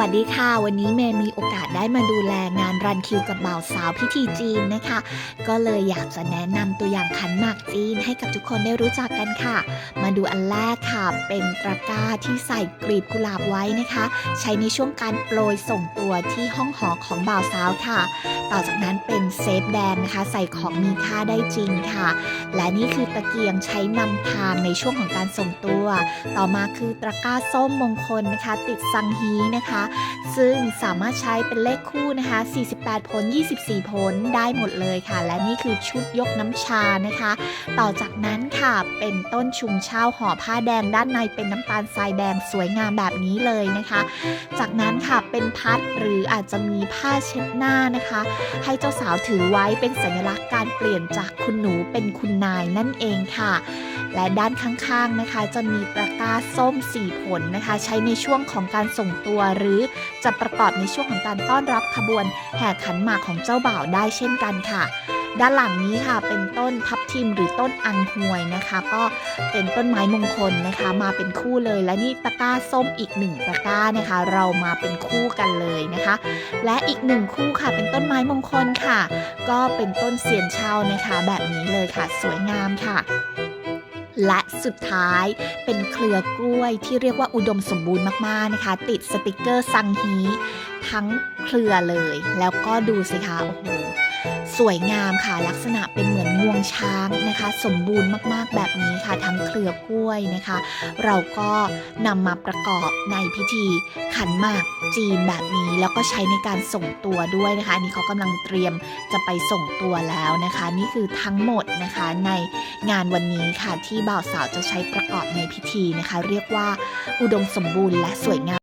วัสดีค่ะ วันนี้เมย์มีโอกาสได้มาดูแลงานรันคิวกับบ่าวสาวพิธีจีนนะคะ ก็เลยอยากจะแนะนำตัวอย่างขันหมากจีนให้กับทุกคนได้รู้จักกันค่ะ มาดูอันแรกค่ะ เป็นตะกร้าที่ใส่กลีบกุหลาบไว้นะคะ ใช้ในช่วงการโปรยส่งตัวที่ห้องหอของบ่าวสาวค่ะ ต่อจากนั้นเป็นเซฟแดงนะคะ ใส่ของมีค่าได้จริงค่ะ และนี่คือตะเกียงใช้นำทางในช่วงของการส่งตัว ต่อมาคือตะกร้าส้มมงคลนะคะ ติดซังฮีนะคะซึ่งสามารถใช้เป็นเลขคู่นะคะ 48 ผล 24 ผลได้หมดเลยค่ะ และนี่คือชุดยกน้ำชานะคะ ต่อจากนั้นค่ะเป็นต้นชุมเช่าห่อผ้าแดงด้านในเป็นน้ำตาลทรายแดงสวยงามแบบนี้เลยนะคะ จากนั้นค่ะเป็นพัดหรืออาจจะมีผ้าเช็ดหน้านะคะ ให้เจ้าสาวถือไว้เป็นสัญลักษณ์การเปลี่ยนจากคุณหนูเป็นคุณนายนั่นเองค่ะ และด้านข้างๆนะคะ จะมีตะกร้าส้มสีผลนะคะ ใช้ในช่วงของการส่งตัวหรือ จะประกอบในช่วงของการต้อนรับขบวน แห่ขันหมากของเจ้าบ่าวได้เช่นกันค่ะ ด้านหลังนี้ค่ะเป็นต้นทับทิมหรือต้นอังหวยนะคะ ก็เป็นต้นไม้มงคลนะคะ มาเป็นคู่เลย และนี่ตะกร้าส้มอีกหนึ่งตะกร้านะคะ เรามาเป็นคู่กันเลยนะคะ และอีกหนึ่งคู่ค่ะเป็นต้นไม้มงคลค่ะ ก็เป็นต้นเสียนเช่านะคะ แบบนี้เลยค่ะ สวยงามค่ะ และสุดท้ายเป็นเครือกล้วยที่เรียกว่าอุดมสมบูรณ์มากๆนะคะ ติดสติกเกอร์ซังฮีทั้งเครือเลย แล้วก็ดูสิคะโอ้โห สวยงามค่ะลักษณะเป็นเหมือนงวงช้างนะคะ สมบูรณ์มากๆแบบนี้ค่ะ ทั้งเครือกล้วยนะคะ เราก็นำมาประกอบในพิธีขันหมากจีนแบบนี้ แล้วก็ใช้ในการส่งตัวด้วยนะคะอันนี้เขากำลังเตรียมจะไปส่งตัวแล้วนะคะ นี่คือทั้งหมดนะคะในงานวันนี้ค่ะที่บ่าวสาวจะใช้ประกอบในพิธีนะคะ เรียกว่าอุดมสมบูรณ์และสวยงาม